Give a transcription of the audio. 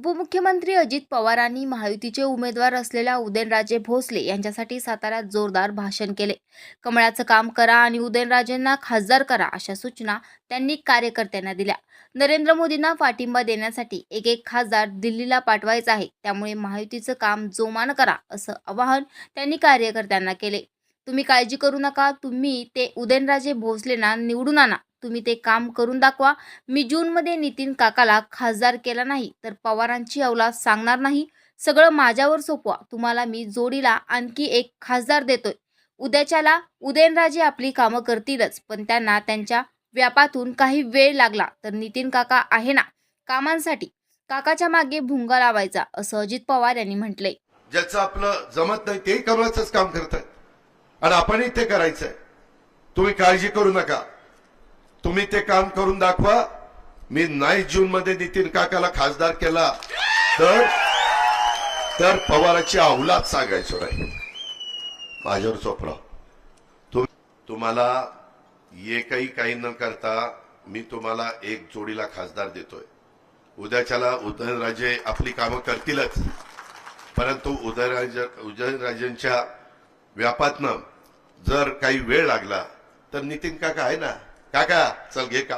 उपमुख्यमंत्री अजित पवारांनी महायुतीचे उमेदवार असलेल्या उदयनराजे भोसले यांच्यासाठी साताऱ्यात जोरदार भाषण केले. कमळाचं काम करा आणि उदयनराजेंना खासदार करा अशा सूचना त्यांनी कार्यकर्त्यांना दिल्या. नरेंद्र मोदींना पाठिंबा देण्यासाठी एक एक खासदार दिल्लीला पाठवायचा आहे त्यामुळे महायुतीचं काम जोमानं करा असं आवाहन त्यांनी कार्यकर्त्यांना केले. तुम्ही काळजी करू नका. तुम्ही ते उदयनराजे भोसलेंना निवडून आणा. तुम्ही ते काम करून दाखवा. मी जूनमध्ये नितीन काकाला खासदार केला नाही तर पवारांची अवलाद सांगणार नाही. सगळं माझ्यावर सोपवा. तुम्हाला मी जोडीला आणखी एक खासदार देतोय. उद्याच्याला उदयनराजे आपली कामं करतीलच पण त्यांना त्यांच्या व्यापातून काही वेळ लागला तर नितीन काका आहे ना कामांसाठी. काकाच्या मागे भुंगा लावायचा असं अजित पवार यांनी म्हटलंय. ज्याचं आपलं जमत नाही ते कमळाचंच काम करतात. आणि आपणही ते करायचंय. तुम्ही काळजी करू नका. तुम्ही ते काम करून दाखवा. मी नाही जून मध्ये नितीन काकाला खासदार केला. तर तर पवाराची अवलाद सांगायचो नाही. माझ्यावर चोपडा तुम तुम्हाला एकही काही न करता मी तुम्हाला एक जोडीला खासदार देतोय. उद्याच्याला उदयनराजे आपली कामं करतीलच. परंतु उदयराज उदयनराजेंच्या व्यापातनं जर काही वेळ लागला तर नितीन काका आहे ना? काका चल घे का